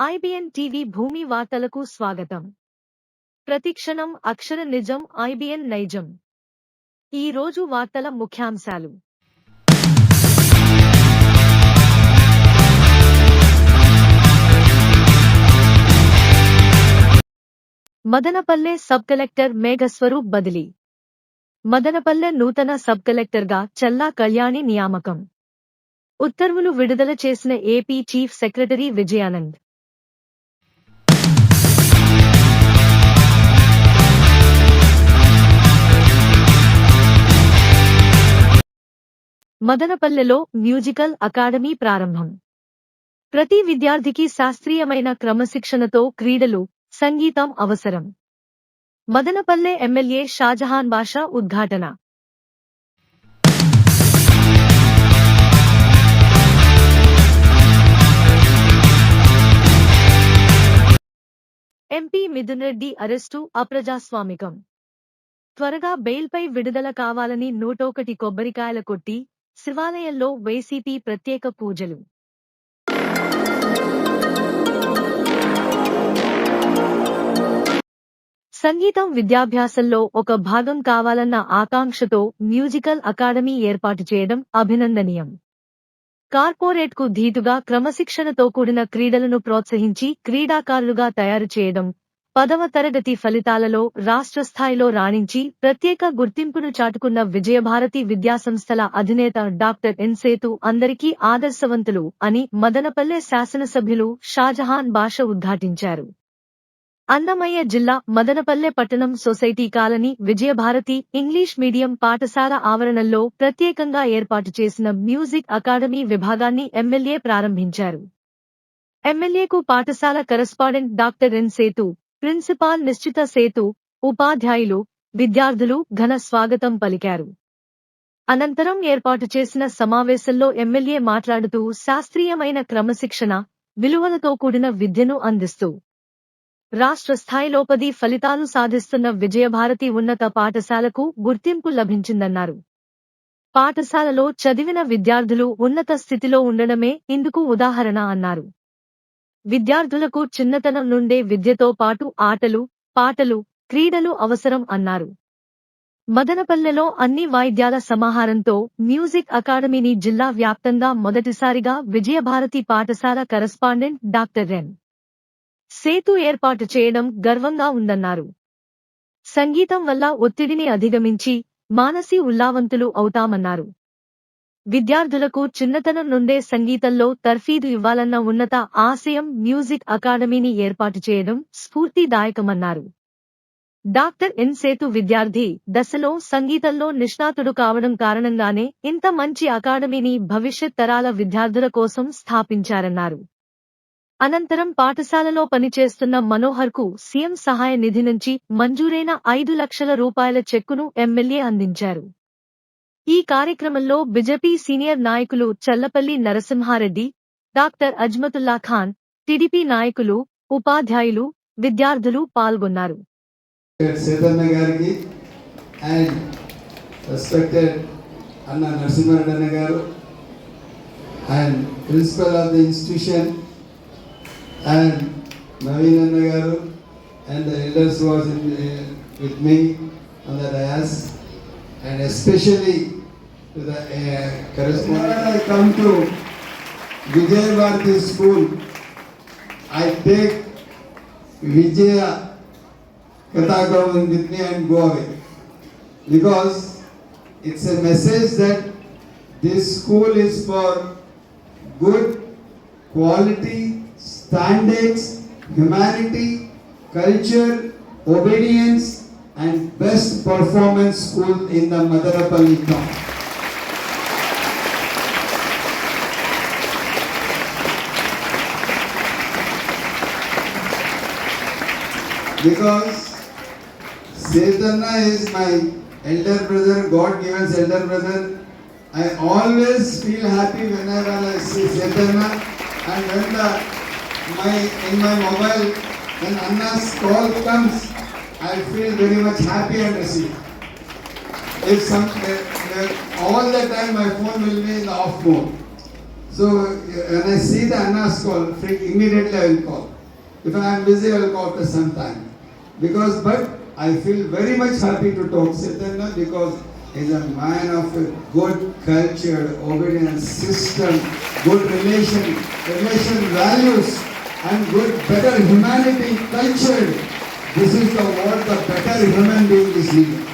IBN TV భూమి వార్తలకు స్వాగతం. ప్రతిక్షణం అక్షర నిజం ఐబిఎన్ నైజం. ఈ రోజు వార్తల ముఖ్యాంశాలు. మదనపల్లె సబ్ కలెక్టర్ మేఘస్వరూప్ బదిలీ. మదనపల్లె నూతన సబ్ కలెక్టర్గా చల్లా కళ్యాణి నియామకం. ఉత్తర్వులు విడుదల చేసిన ఏపీ చీఫ్ సెక్రటరీ విజయానంద్. మదనపల్లెలో మ్యూజికల్ అకాడమీ ప్రారంభం. ప్రతి విద్యార్థికి శాస్త్రీయమైన క్రమశిక్షణతో క్రీడలు సంగీతం అవసరం. మదనపల్లె ఎమ్మెల్యే షాజహాన్ బాషా ఉద్ఘాటన. ఎంపీ మిథున్ రెడ్డి అరెస్టు అప్రజాస్వామికం. త్వరగా బెయిల్పై విడుదల కావాలని నూటొకటి కొబ్బరికాయల కొట్టి శివాలయంలో వైసీపీ ప్రత్యేక పూజలు. సంగీతం విద్యాభ్యాసంలో ఒక భాగం కావాలన్న ఆకాంక్షతో మ్యూజికల్ అకాడమీ ఏర్పాటు చేయడం అభినందనీయం. కార్పొరేట్కు ధీటుగా క్రమశిక్షణతో కూడిన క్రీడలను ప్రోత్సహించి క్రీడాకారులుగా తయారు చేయడం పదవ తరగతి ఫలితాలలో రాష్ట్ర స్థాయిలో రాణించి ప్రత్యేక గుర్తింపును చాటుకున్న విజయభారతి విద్యాసంస్థల అధినేత డాక్టర్ ఎన్ సేతు అందరికీ ఆదర్శవంతులు అని మదనపల్లె శాసనసభ్యులు షాజహాన్ భాష ఉద్ఘాటించారు. అన్నమయ్య జిల్లా మదనపల్లె పట్టణం society colony Vijayabharathi English medium పాఠశాల ఆవరణలో ప్రత్యేకంగా ఏర్పాటు చేసిన మ్యూజిక్ అకాడమీ విభాగాన్ని ఎమ్మెల్యే ప్రారంభించారు. ఎమ్మెల్యేకు పాఠశాల correspondent doctor N Sethu principal Nischitha Sethu ఉపాధ్యాయులు విద్యార్థులు ఘన స్వాగతం పలికారు. అనంతరం ఏర్పాటు చేసిన సమావేశంలో ఎమ్మెల్యే మాట్లాడుతూ శాస్త్రీయమైన క్రమశిక్షణ విలువలతో కూడిన విద్యను అందిస్తూ రాష్ట్ర స్థాయిలోపది ఫలితాలు సాధిస్తున్న విజయభారతి ఉన్నత పాఠశాలకు గుర్తింపు లభించిందన్నారు. పాఠశాలలో చదివిన విద్యార్థులు ఉన్నత స్థితిలో ఉండడమే ఇందుకు ఉదాహరణ అన్నారు. విద్యార్థులకు చిన్నతనం నుండే విద్యతో పాటు ఆటలు పాటలు క్రీడలు అవసరం అన్నారు. మదనపల్లెలో అన్ని వాయిద్యాల సమాహారంతో మ్యూజిక్ అకాడమీని జిల్లా వ్యాప్తంగా మొదటిసారిగా విజయభారతి పాఠశాల కరస్పాండెంట్ డాక్టర్ ఎన్. సేతు ఏర్పాటు చేయడం గర్వంగా ఉందన్నారు. సంగీతం వల్ల ఒత్తిడిని అధిగమించి మానసి ఉల్లావంతులు అవుతామన్నారు. విద్యార్థులకు చిన్నతనం నుండే సంగీతంలో తర్ఫీదు ఇవ్వాలన్న ఉన్నత ఆశయం మ్యూజిక్ అకాడమీని ఏర్పాటు చేయడం స్ఫూర్తిదాయకమన్నారు. డాక్టర్ ఎన్ సేతు విద్యార్థి దశలో సంగీతంలో నిష్ణాతుడు కావడం కారణంగానే ఇంత మంచి అకాడమీని భవిష్యత్ తరాల విద్యార్థుల కోసం స్థాపించారన్నారు. అనంతరం పాఠశాలలో పనిచేస్తున్న మనోహర్కు సీఎం సహాయ నిధి నుంచి మంజూరైన ఐదు లక్షల రూపాయల చెక్కును ఎమ్మెల్యే అందించారు. ఈ కార్యక్రమంలో బిజెపి సీనియర్ నాయకులు చల్లపల్లి నరసింహారెడ్డి డాక్టర్ అజ్మతుల్లా ఖాన్ టిడిపి నాయకులు ఉపాధ్యాయులు విద్యార్థులు పాల్గొన్నారు. సేతన్న గారికి అండ్ రెస్పెక్టెడ్ అన్న నరసింహారెడ్డి అన్న గారు and principal of institution and Naveen అన్న గారు and elders was with me on the dais and especially to the. I come to Vijay Bharati School. I take Vijaya Katha with me and go away. Because it's a message that this school is for good quality, standards, humanity, culture, obedience and best performance school in the Madhurapalli town. Because Chaitanya is my elder brother, God given elder brother. I always feel happy whenever I see Chaitanya and when the my in my mobile when Anna's call comes, I feel very much happy and receive. If some uh, uh, all the time my phone will be in the off mode. So uh, when I see the Anna's call, immediately I will call. If I am busy, I will call after some time. Because, but I feel very much happy to talk Chaitanya because he's a man of a good culture, obedience system, good relation, relation values, and good, better humanity culture. This is the what the better human being is needed.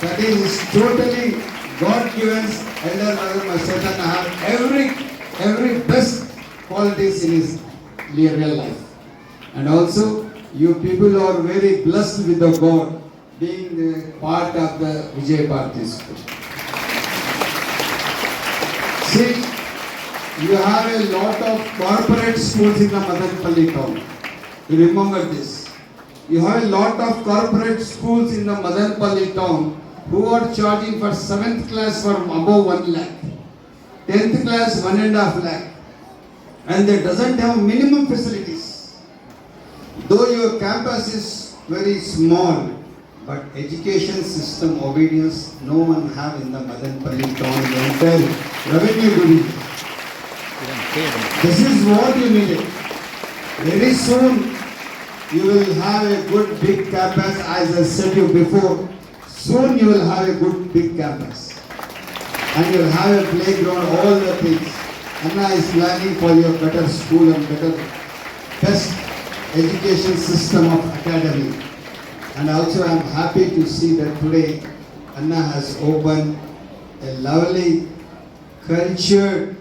That is totally God given elder brother Chaitanya have every every best qualities in his real life. And also you people are very blessed with the God being part of the Vijay school. See, you have a lot of corporate schools in the Madanpalli town. You remember this. You have a lot of corporate schools in the Madanpalli town who are charging for seventh class for above one lakh, tenth class one and a half lakh, and they doesn't have minimum facilities. Though your campus is very small, but education system obedience no one have in the Madanpalli town, revenue. This is what you needed. Very soon, you will have a good big campus, as I said you before. Soon you will have a good big campus. And you will have a playground, all the things. Anna is planning for your better school and better, best education system of academy. And also I am happy to see that today Anna has opened a lovely, cultured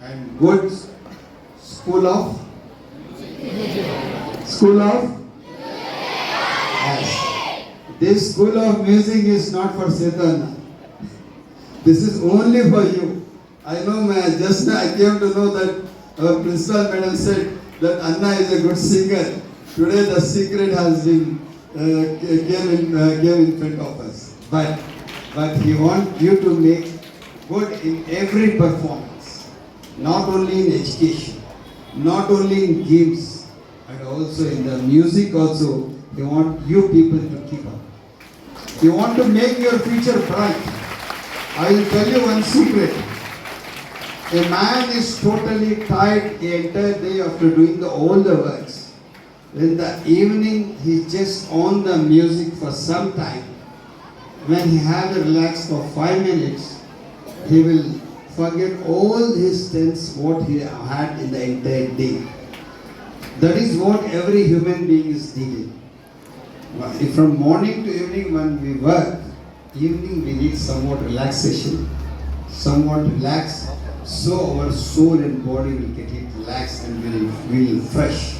and good school of School of? Yes. This school of music is not for Chaitanya. This is only for you. I know, just I came to know that our principal madam said that Anna is a good singer. Today the secret has been uh, came, in, uh, came in front of us. But, but he want you to make good in every performance. Not only in education, not only in games, and also in the music also, he want you people to keep up. You want to make your future bright. I will tell you one secret. A man is totally tired the entire day after doing the, all the works. In the evening, he just on the music for some time. When he had to relax for five minutes, he will forget all his tense what he had in the entire day. That is what every human being is. If From morning to evening when we work, evening we need somewhat relaxation, somewhat relax, so our soul and body will get it relaxed and will feel fresh.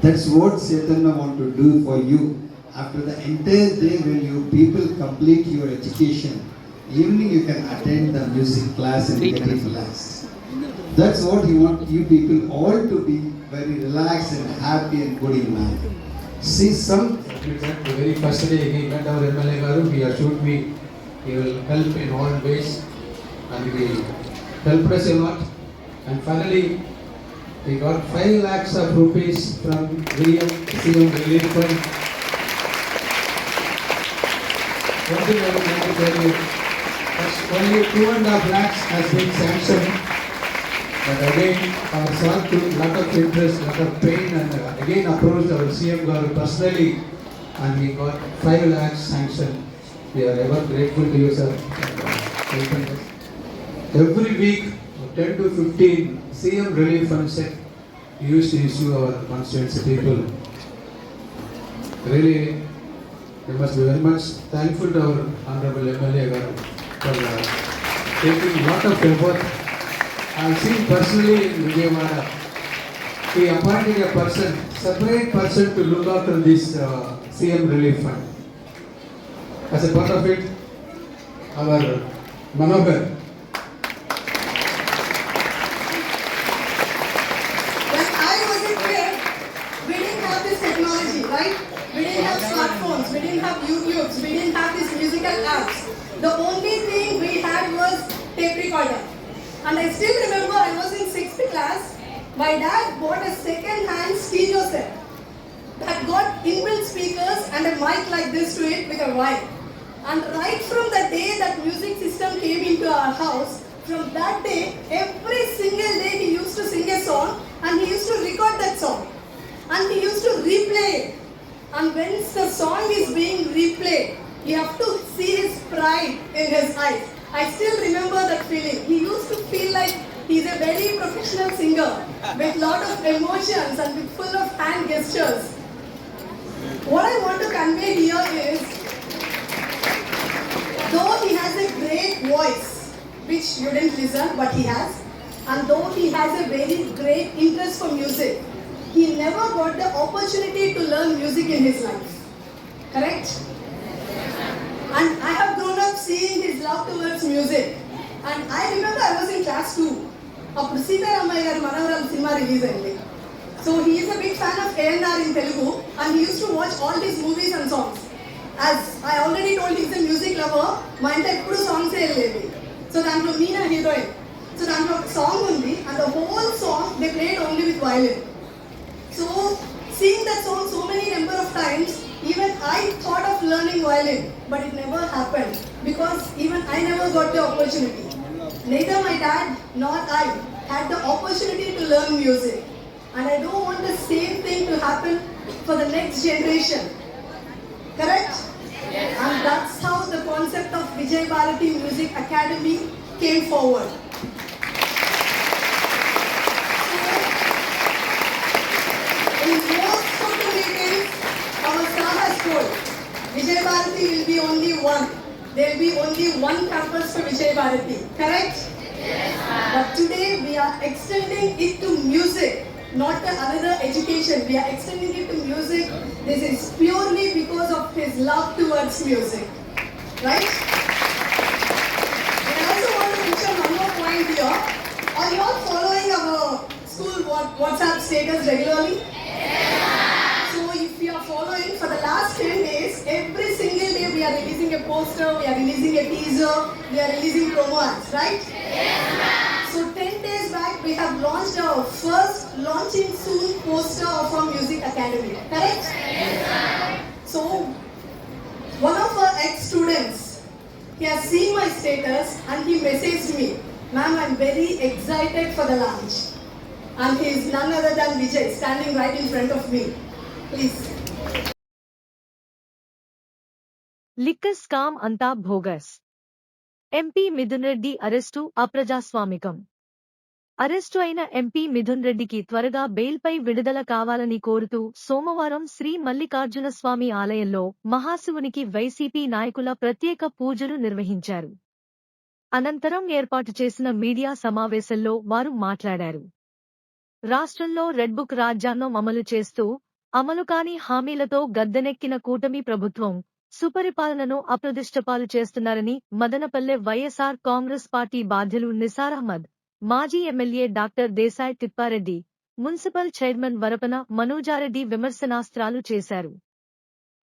That's what Chaitanya want to do for you. After the entire day when you people complete your education, evening you can attend the music class and get it relaxed. That's what he want you people all to be very relaxed and happy and good in mind. See some The very first day he met our MLA Garu, he assured me he will help in all ways and he helped us a lot. And finally, we got five lakhs of rupees from William CM Relief Fund. One thing I you, only two and a half lakhs has been sanctioned. But again, our son took lot of interest, lot of pain and again approached our CM Garu personally and he got five lakhs sanctioned. We are ever grateful to you, sir. helping us. Every week, 10 to 15 CM relief fund set used to issue our constituency people. Really, we must be very much thankful to our honorable MLA Garu for uh, taking lot of effort. I have seen personally in Vijayawada, he appointed a person, separate person to look after this uh, CM relief fund. As a part of it, our Manohar, When I was a kid, we didn't have this technology, right? We didn't have smartphones, we didn't have YouTubes, we didn't have these musical apps. The only thing we had was tape recorder. And I still remember I was in sixth class. My dad bought a second-hand stereo set that got inbuilt speakers and a mic like this to it with a. And right from the day that music system came into our house, From that day, every single day he used to sing a song and he used to record that song. And he used to replay it. And when the song is being replayed, you have to see his pride in his eyes. I still remember that feeling. He used to feel like he's a very professional singer with lot of emotions and with full of hand gestures. What I want to convey here is, though he has a great voice, which you didn't listen, but he has, and though he has a very great interest for music, he never got the opportunity to learn music in his life. Correct? And I have grown up seeing his love towards music. And I remember I was in class 2. అప్పుడు Sitaramayya Gari Manavaralu cinema release అయింది so he is a big fan of ANR in Telugu and he use to watch all these movies and songs As I already told is a music lover మా ఇంట్లో ఎప్పుడు songs వెళ్ళేది so దాంట్లో Meena heroine so దాంట్లో ఒక song ఉంది and the whole song they played only with violin So, seeing that song so many number of times, even I thought of learning violin, but it never happened because even I never got the opportunity. Neither my dad nor I had the opportunity to learn music. And I don't want the same thing to happen for the next generation. Correct? And that's how the concept of Vijay Bharati Music Academy came forward. In most of the meetings, our star has told, Vijay Bharati will be only one. There will be only one campus for Vijay Bharati. Correct? Yes, But today we are extending it to music, not the another education. We are extending it to music. This is purely because of his love towards music. Right? And I also want to mention one more point here. Are you all following our school WhatsApp status regularly? So if you are following for the last 10 days, every single day we are releasing a poster, we are releasing a teaser, we are releasing promo ads, right? So have launched our first launching soon poster from Music Academy. Correct? Yes, so, one of our ex-students, he has seen my status and he messaged me, ma'am, I'm very excited for the launch. And he is none other than Vijay, standing right in front of me. Please. Liquor scam anta bhogas. MP Midun Reddy arrestu aprajaaswamikam. Arrest అయిన MP Mithun రెడ్డికి త్వరగా బెయిల్పై విడుదల కావాలని కోరుతూ సోమవారం శ్రీ మల్లికార్జున స్వామి ఆలయంలో మహాశివునికి YCP నాయకుల ప్రత్యేక పూజలు నిర్వహించారు. అనంతరం ఏర్పాటు చేసిన మీడియా సమావేశంలో వారు మాట్లాడారు. రాష్ట్రంలో రెడ్బుక్ రాజ్యాంగం అమలు చేస్తూ అమలు కాని హామీలతో గద్దెనెక్కిన కూటమి ప్రభుత్వం సుపరిపాలనను అప్రదిష్టపాలు చేస్తున్నారని మదనపల్లె వైఎస్ఆర్ కాంగ్రెస్ పార్టీ బాధ్యులు నిసార్ అహ్మద్ మాజీ MLA doctor Desai Thippa Reddy municipal chairman వరపన Manojareddy విమర్శనాస్త్రాలు చేశారు.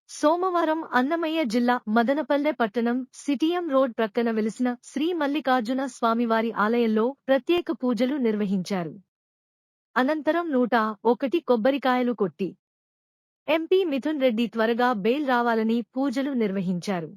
సోమవారం అన్నమయ్య జిల్లా మదనపల్లె పట్టణం సిటిఎం రోడ్ ప్రక్కన వెలిసిన శ్రీ మల్లికార్జున స్వామివారి ఆలయంలో ప్రత్యేక పూజలు నిర్వహించారు. అనంతరం నూట ఒకటి కొబ్బరికాయలు కొట్టి ఎంపీ మిథున్ రెడ్డి త్వరగా బెయిల్ రావాలని పూజలు నిర్వహించారు.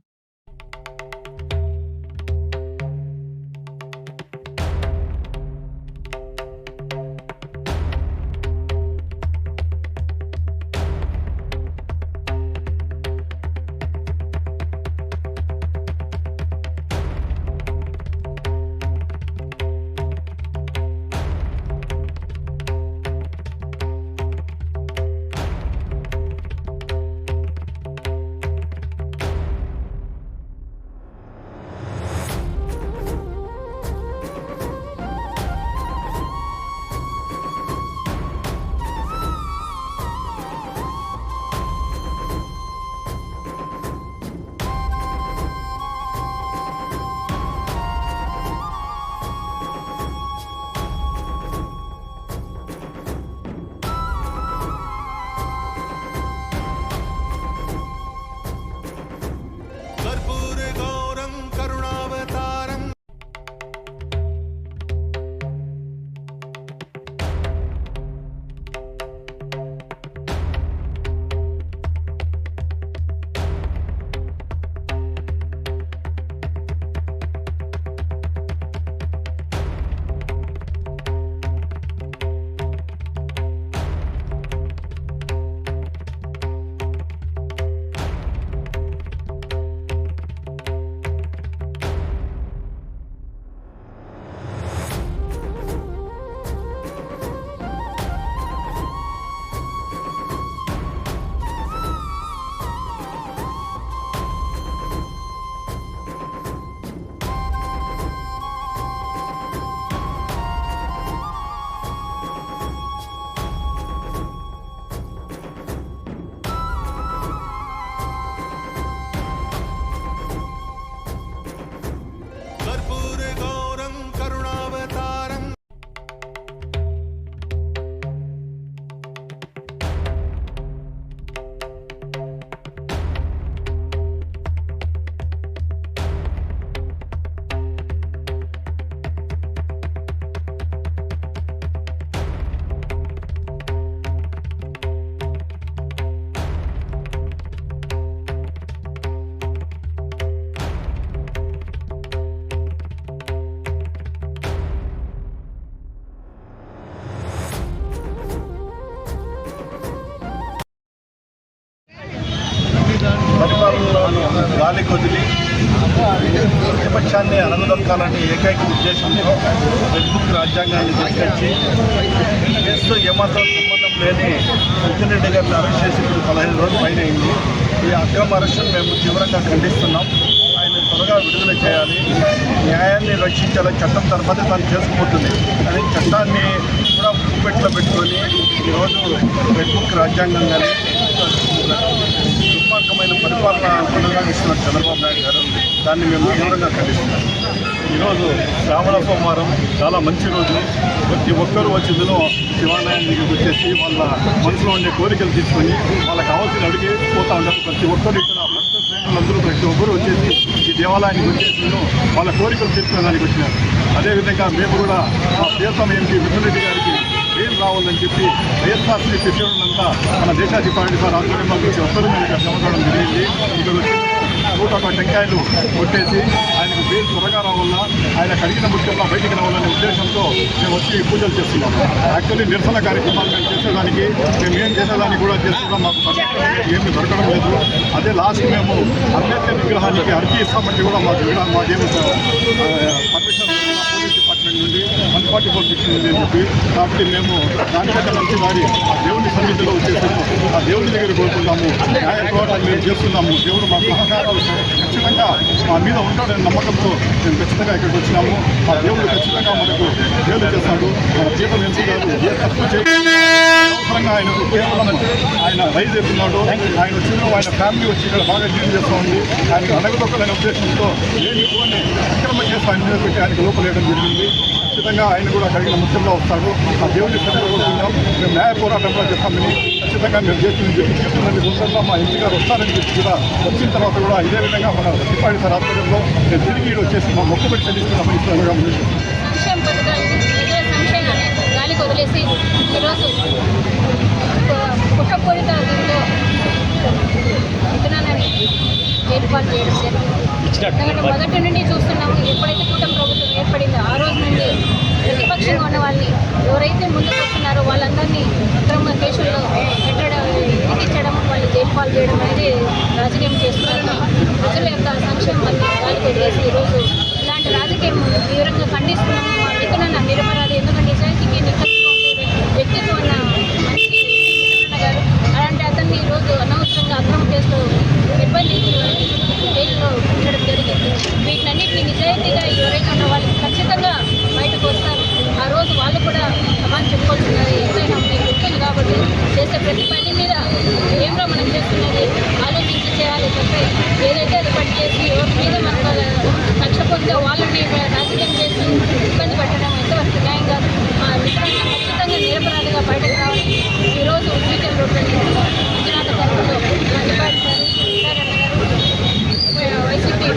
పొందాలనే ఏకైక ఉద్దేశంతో రెడ్ బుక్ రాజ్యాంగాన్ని తీసుకొచ్చి కేసుతో ఏమాత్రం సంబంధం లేని ముఖ్యరెడ్డి గారిని అరెస్ట్ చేసి ఇప్పుడు పదహైదు రోజులు పైన అయింది ఈ అక్రమ అరెస్టును మేము తీవ్రంగా ఖండిస్తున్నాం ఆయన త్వరగా విడుదల చేయాలి న్యాయాన్ని రక్షించాలని చట్టం తర్వాత తను చేసుకుపోతుంది కానీ చట్టాన్ని కూడా ముప్పెట్లో పెట్టుకొని ఈరోజు రెడ్ బుక్ రాజ్యాంగం కానీ దుర్మార్గమైన పరిపాలన కొనసాగిస్తున్నారు చంద్రబాబు నాయుడు గారు దాన్ని మేము తీవ్రంగా ఖండిస్తున్నాం. ఈరోజు శ్రావణ సోమవారం చాలా మంచి రోజు. ప్రతి ఒక్కరూ వచ్చి ఇందులో శివాలయానికి వచ్చేసి వాళ్ళ మనసులో ఉండే కోరికలు తీసుకొని వాళ్ళకి కావాల్సిన అడిగి పోతా ఉంటారు. ప్రతి ఒక్కరు ఇక్కడ భక్త శ్రేణులందరూ ప్రతి ఒక్కరు వచ్చేసి ఈ దేవాలయానికి వచ్చేసి వాళ్ళ కోరికలు తీర్చుకోవడానికి వచ్చినారు. అదేవిధంగా మేము కూడా మా ప్రియతమ ఎంపీ మిథున్ గారికి ఏం రావాలని చెప్పి వైఎస్ఆర్సీ శిష్యులంతా మన దేశాధికారి సార్ ఆధ్వర్యంలో నుంచి ఒక్కరు మేము ఇక్కడ జమకడం జరిగింది. ఇక్కడ వచ్చి నూట ఒక టెంకాయలు కొట్టేసి ఆయనకు వేలు త్వరగా రావాలా ఆయన కడిగిన ముఖ్యంగా బయటికి రావాలనే ఉద్దేశంతో మేము వచ్చి పూజలు చేస్తున్నాం. యాక్చువల్లీ నిరసన కార్యక్రమాలు మేము చేసేదానికి మేము ఏం చేసేదానికి కూడా చేస్తున్నాం మాకు ఏమి దొరకడం లేదు. అదే లాస్ట్ మేము అంబేద్కర్ విగ్రహానికి అర్జీ ఇస్తామంటే కూడా మాకు మాకేమి పర్మిషన్ ఫార్టీ ఫోర్ సెక్షన్ అని చెప్పి కాబట్టి మేము దానికంటే మంచి వారి దేవుని సన్నిధిలో వచ్చేసాము ఆ దేవుని దగ్గర కోరుకుంటాము న్యాయ పోరాటం మేము చేస్తున్నాము దేవుడు మా సహకారాలు ఖచ్చితంగా మా మీద ఉంటాడని నమ్మకంతో మేము ఖచ్చితంగా ఇక్కడికి వచ్చినాము ఆ దేవుడు ఖచ్చితంగా మనకు దేవుడు చేస్తాడు మన జీతం ఎంపీ గారు ఏ తప్పు చేయకుండా అనవసరంగా ఆయన కేవలం ఆయన రైజ్ ఆయన వచ్చిన ఆయన ఫ్యామిలీ వచ్చి ఇక్కడ బాగా డీల్ చేస్తూ ఉంది ఆయన అనగదొక్కలనే ఉద్దేశంతో లేని అక్రమ కేసు ఆయన మీద పెట్టి ఆయనకు లోపలేయడం జరిగింది. ఖచ్చితంగా ఆయన కూడా కలిగిన ముఖ్యంగా వస్తాడు. ఆ దేవుని కోరుకుంటాం మేము న్యాయ పోరాటం కూడా చేస్తామని ఖచ్చితంగా మేము చేసిన చెప్తున్నది ఉంటుందా మా ఇంటి గారు వస్తారని చెప్పి కూడా వచ్చిన తర్వాత కూడా ఇదే విధంగా మన రతిపాడి సార్ ఆధ్వర్యంలో మేము తిరిగి వచ్చేసి మా మొక్కుబడి చెల్లిస్తున్నామని ఇస్తున్నాగా ముందు గాలికి వదిలేసి ఈరోజు కుట్రపూరిత దీంతో విత్తనాన్ని ఏర్పాటు చేయడం జరిగింది ఎందుకంటే మొదటి నుండి చూస్తున్నాము ఎప్పుడైతే కూటమి ప్రభుత్వం ఏర్పడిందో ఆ రోజు నుండి ప్రతిపక్షంగా ఉన్న వాళ్ళని ఎవరైతే ముందుకు వస్తున్నారో వాళ్ళందరినీ అక్రమ కేసుల్లో పెట్టడం ఇరికించడం వాళ్ళు జైలు పాలు చేయడం అనేది రాజకీయం చేస్తున్నారు. ప్రజల యొక్క సంక్షేమాన్ని వాళ్ళకి వదిలేసి ఈరోజు ఇలాంటి రాజకీయం తీవ్రంగా ఖండిస్తున్నాము మా మిత్రులన్న నిరపరాధి ఎందుకంటే నిజాయితీకి నిక్కచ్చిగా ఉండే వ్యక్తిత్వం ఉన్న మనిషి మిత్రులన్న గారు అలాంటి అతన్ని ఈరోజు అనవసరంగా అక్రమ కేసులో నిర్బంధించి జైల్లో ఉండడం జరిగింది వీటినన్నింటినీ నిజాయితీగా ఎవరైతే ఉన్న వాళ్ళు ఖచ్చితంగా బయటకు వస్తారు ఆ రోజు వాళ్ళు కూడా సమాన్ చెప్పుకోవాల్సినది ఎంతైనా మీకు ఉంటుంది కాబట్టి చేసే ప్రతి పని మీద ఏంలో మనం చేస్తున్నది ఆలోచించి చేయాలి తప్పే ఏదైతే అది పని చేసి ఎవరి మీద మనకు కక్ష పొందితే వాళ్ళని రాజకీయం చేసి ఇబ్బంది పెట్టడం ఎంతవరకు న్యాయం కాదు మా మిత్రులను ఖచ్చితంగా నిరపరాధిగా బయటకు రావాలి ఈరోజు ఫ్యూచర్ రోడ్డు మంజునాథ టెంపుల్లో డిపార్ట్ సార్ సార్ అన్నగారు వైసీపీ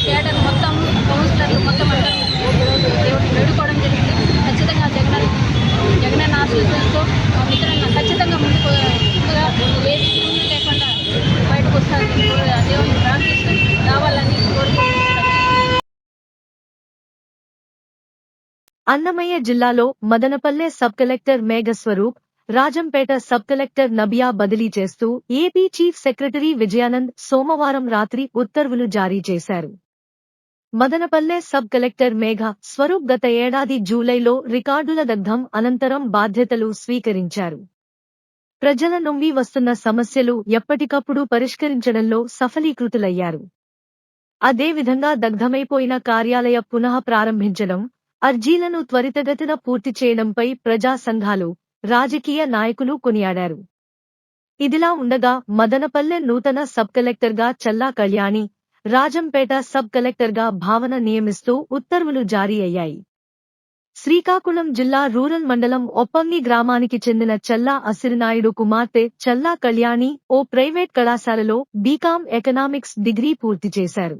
థియేటర్ మొత్తం కౌన్సిలర్లు మొత్తం అందరూ ఈరోజు దేవుడిని వేడుకోవడం జరిగింది ఖచ్చితంగా జగన్ జగనన్న ఆశీస్సులతో మా మిత్రులను ఖచ్చితంగా ముందుకు ముందుగా ఏ విఘ్నం లేకుండా బయటకు వస్తారని కోరి- ఆ దేవుని ప్రార్థిస్తూ రావాలని కోరుకుంటున్నాను అన్నమయ్య జిల్లాలో Madanapalle sub collector Megha Swaroop Rajampet sub collector Nabiya బదిలీ చేస్తూ ఏపీ చీఫ్ సెక్రటరీ విజయానంద్ సోమవారం రాత్రి ఉత్తర్వులు జారీ చేశారు. మదనపల్లె సబ్ కలెక్టర్ మేఘ స్వరూప్ గత ఏడాది జూలైలో రికార్డుల దగ్ధం అనంతరం బాధ్యతలు స్వీకరించారు. ప్రజల నుండి వస్తున్న సమస్యలు ఎప్పటికప్పుడు పరిష్కరించడంలో సఫలీకృతులయ్యారు. అదేవిధంగా దగ్ధమైపోయిన కార్యాలయ పునః ప్రారంభించడం అర్జీలను త్వరితగతిన పూర్తి చేయడంపై ప్రజా సంఘాలు రాజకీయ నాయకులు కొనియాడారు. ఇదిలా ఉండగా మదనపల్లె నూతన సబ్ కలెక్టర్గా చల్లా కళ్యాణి రాజంపేట సబ్ కలెక్టర్గా భావన నియమిస్తూ ఉత్తర్వులు జారీ అయ్యాయి. శ్రీకాకుళం జిల్లా రూరల్ మండలం ఒప్పంగి గ్రామానికి చెందిన చల్లా అసిరినాయుడు కుమార్తె చల్లా కళ్యాణి ఓ ప్రైవేట్ కళాశాలలో బీకాం ఎకనామిక్స్ డిగ్రీ పూర్తి చేశారు.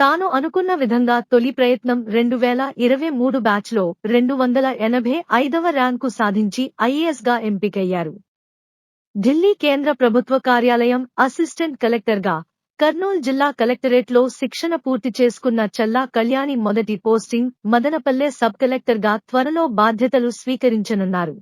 తాను అనుకున్న విధంగా తొలి ప్రయత్నం రెండు వేల ఇరవై మూడు బ్యాచ్లో రెండు వందల ఎనభై ఐదవ ర్యాంకు సాధించి ఐఏఎస్గా ఎంపికయ్యారు. ఢిల్లీ కేంద్ర ప్రభుత్వ కార్యాలయం అసిస్టెంట్ కలెక్టర్గా కర్నూలు జిల్లా కలెక్టరేట్లో శిక్షణ పూర్తి చేసుకున్న చల్లా కళ్యాణి మొదటి పోస్టింగ్ మదనపల్లె సబ్ కలెక్టర్గా త్వరలో బాధ్యతలు స్వీకరించనున్నారు.